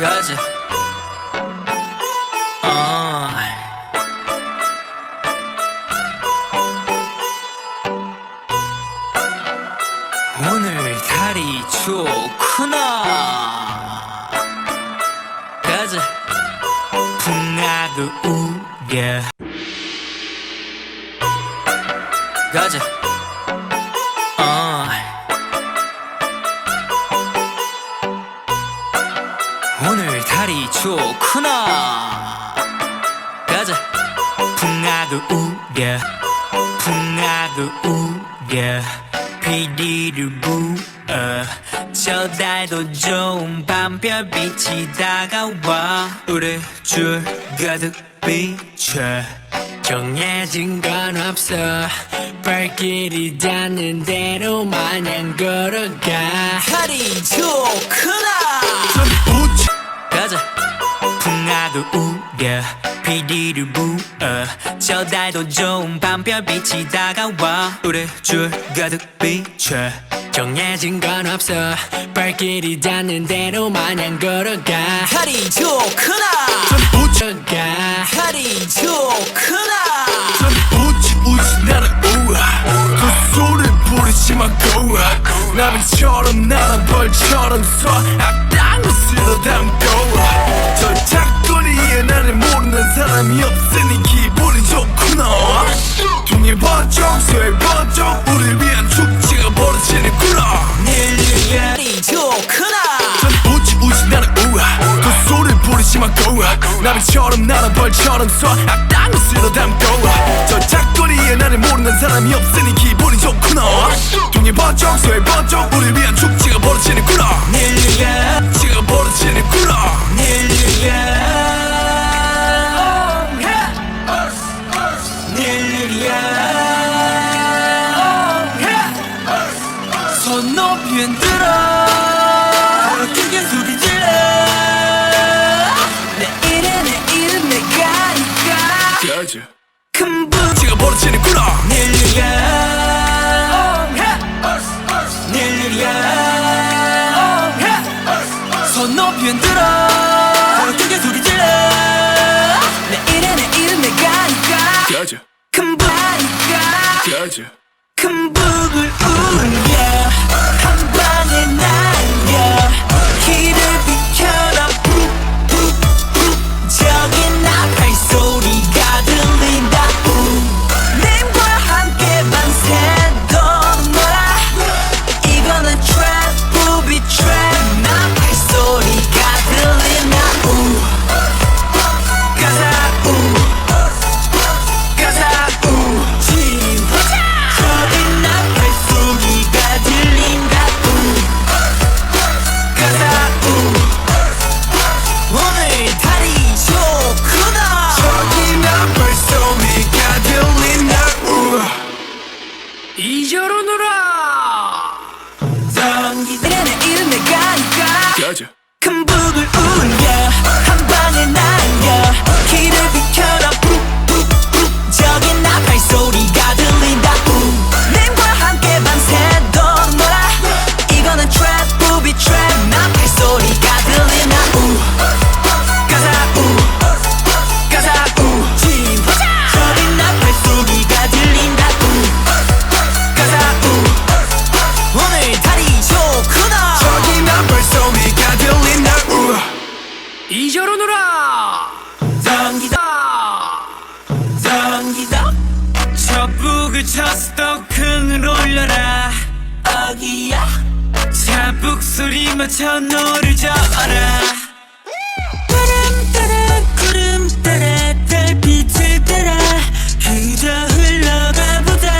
가자. 어. 오늘 달이 좋구나. 가자. 풍악을 우려. 가자. 좋구나. 가자. 풍악을 우려 풍악을 우려 비리를 부어. 저 달도 좋은 밤별빛이 다가와. 우리 줄 가득 비춰. 정해진 건 없어. 발길이 닿는 대로 마냥 걸어가. 달이 좋구나 풍악을 우려. 비리를 부어. 저 달도 좋은 밤별빛이 다가와. 우리 줄 가득 비춰. 정해진 건 없어. 발길이 닿는 대로 마냥 걸어가. 달이 좋구나. 웃어가. 달이 좋구나. 우지 우지 나는 우아 그 소리를 부르지만 고아. 나비처럼 나는 벌처럼 서. 악당을 쓸어 담고 저 작거리에 나를 모르는 사람이 없으니 기분이 좋구나 동해 번쩍 서해 번쩍 우릴 위한 축제가 벌어지는구나. 달이 좋구나. 우지 우지 나는 우아. 그 소리를 부르지만 고아. 나비처럼 나는 벌처럼 서. 악당을 쓸어 담고 저 동해 번쩍 서해 번쩍 우릴 위한 축제가 벌어지는구나. 닐리가 축제가 벌어지는구나. 손 높이 흔들어 크게 소리 질러 내일은 내일은 내가 니까. 가자 큰 부. 축제가 벌어지는구나. 닐리가 큰 북을 울려 아기야. 자북 소리 맞춰 노를 저어라 구름 따라 구름 따라 달빛을 따라. 그저 흘러가 보다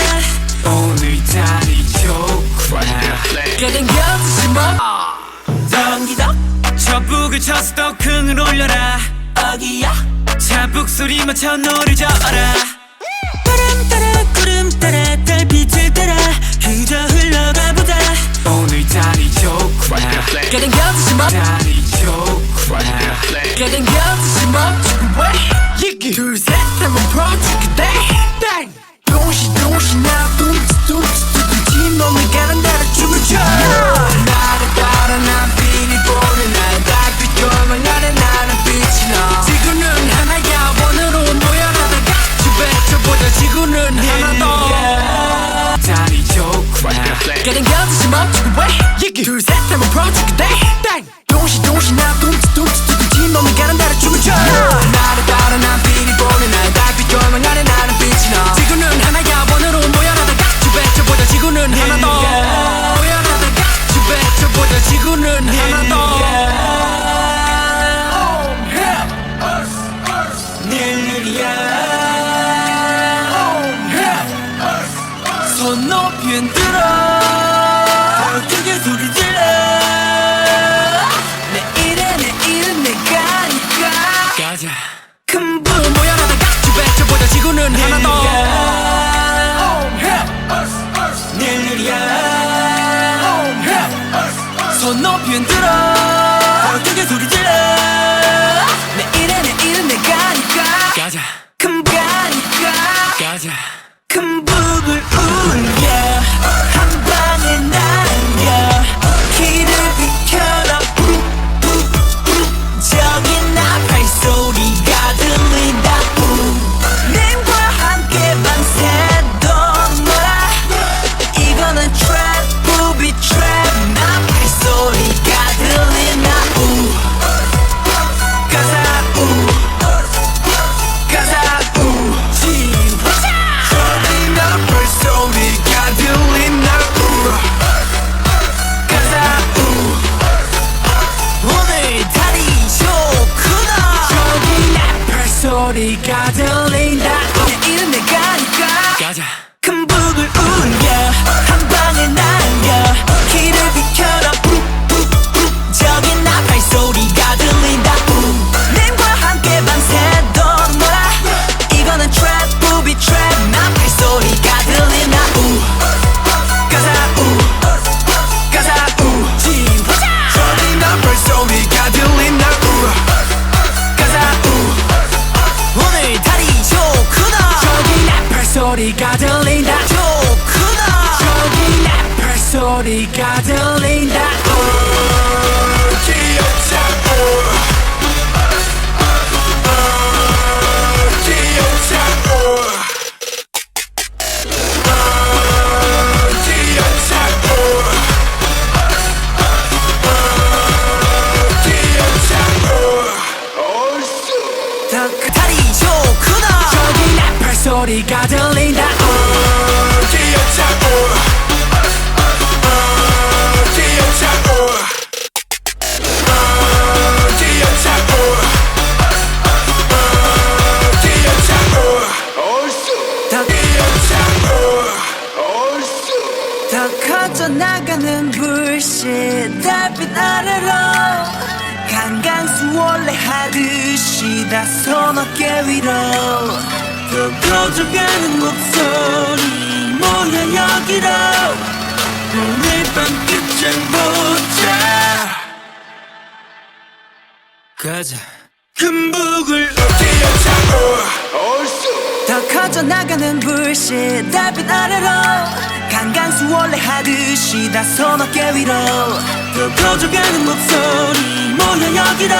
오늘 달이 좋구나. 껴당겨주지 마 당기다 저북을 쳐서 더 큰을 올려라. 아기야. 자북 소리 맞춰 노를 저어라 난이 좋구나 가장 곁이 멈추고 왜 얘기 둘셋 한번 퍼주게 땡 동시 동시 나 둠치 둠치 두둠치 넌을 가는 대로 춤을 춰 나를 따라 난 주고 왜 얘기 소리가 들린다. 더 커져 어. 어. 어. 나가는 불씨 달빛 아래로 강강수 원래 하듯이 다 손어깨 위로 툭 터져가는 목소리 뭐야 여기로 오늘 밤 끝장 보자. 가자. 금북을 어디에 잡고. 더 커져나가는 불씨 달빛 아래로. 강강수 원래 하듯이 다 손어깨 위로. 더 커져가는 목소리 뭐야 여기로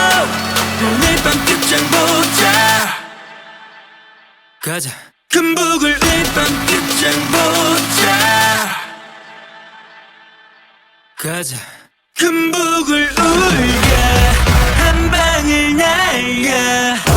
오늘 밤 끝장 보자. 가자. 금복을 입은 끝장 보자. 가자. 금복을 울게. 한 방을 날려.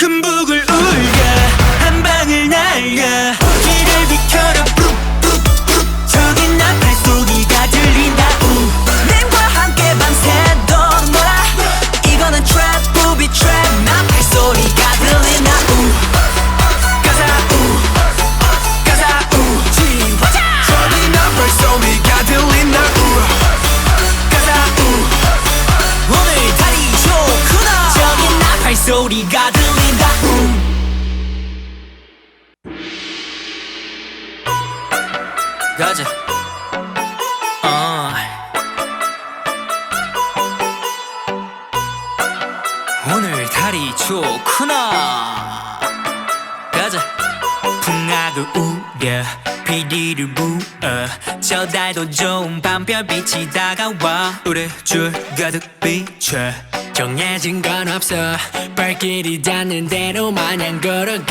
큰 북을 울려 소리가 들린다. 우. 가자. 어. 오늘 달이 좋구나. 가자. 풍악을 우려 비리를 부어. 저 달도 좋은 밤별빛이 다가와. 우리 줄 가득 비춰. 정해진 건 없어 발길이 닿는 대로 마냥 걸어가.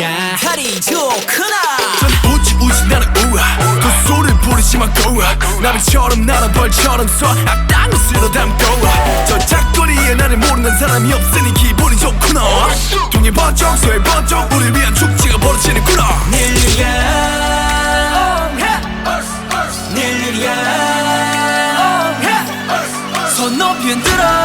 달이 좋구나. 전 우지 우지 나는 우아. 그 소리를 부르지만 고아. 나비처럼 나는 벌처럼 쏴. 악당을 쓸어 담고 저 작거리에 나를 모르는 사람이 없으니 기분이 좋구나. 동해 번쩍 서해 번쩍 우리 위한 축제가 벌어지는구나. 닐리야 닐리야 손 높이 흔들어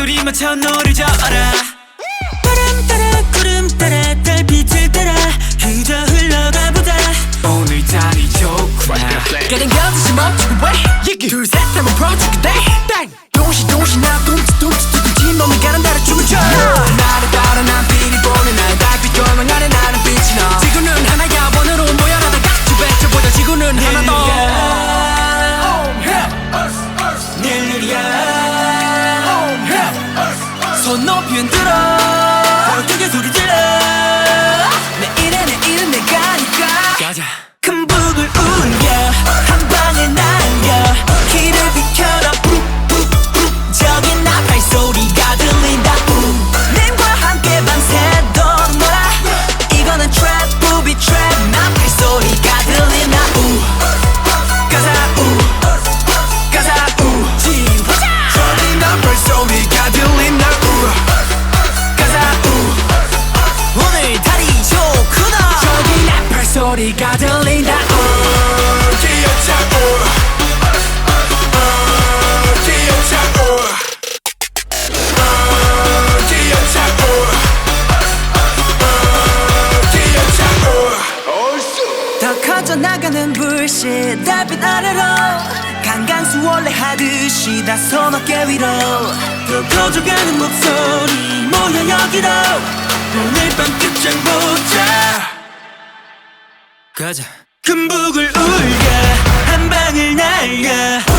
자북 소리 맞춰 노를 저어라 바람 따라 구름 따라 달빛을 따라 그저 흘러가 보자. 오늘 달이 좋구나. 그냥 견디지 멈추고 왜 둘셋 하면 프로젝트 돼 어, 기어차 우아 더 커져 나가는 불씨 달빛 아래로. 강강수 원래 하듯이 다소 어깨 위로. 더 커져가는 목소리 모여 여기로. 오늘 밤 끝장 보자 그러니까 가자. 금북을 울게. 한 방을 날려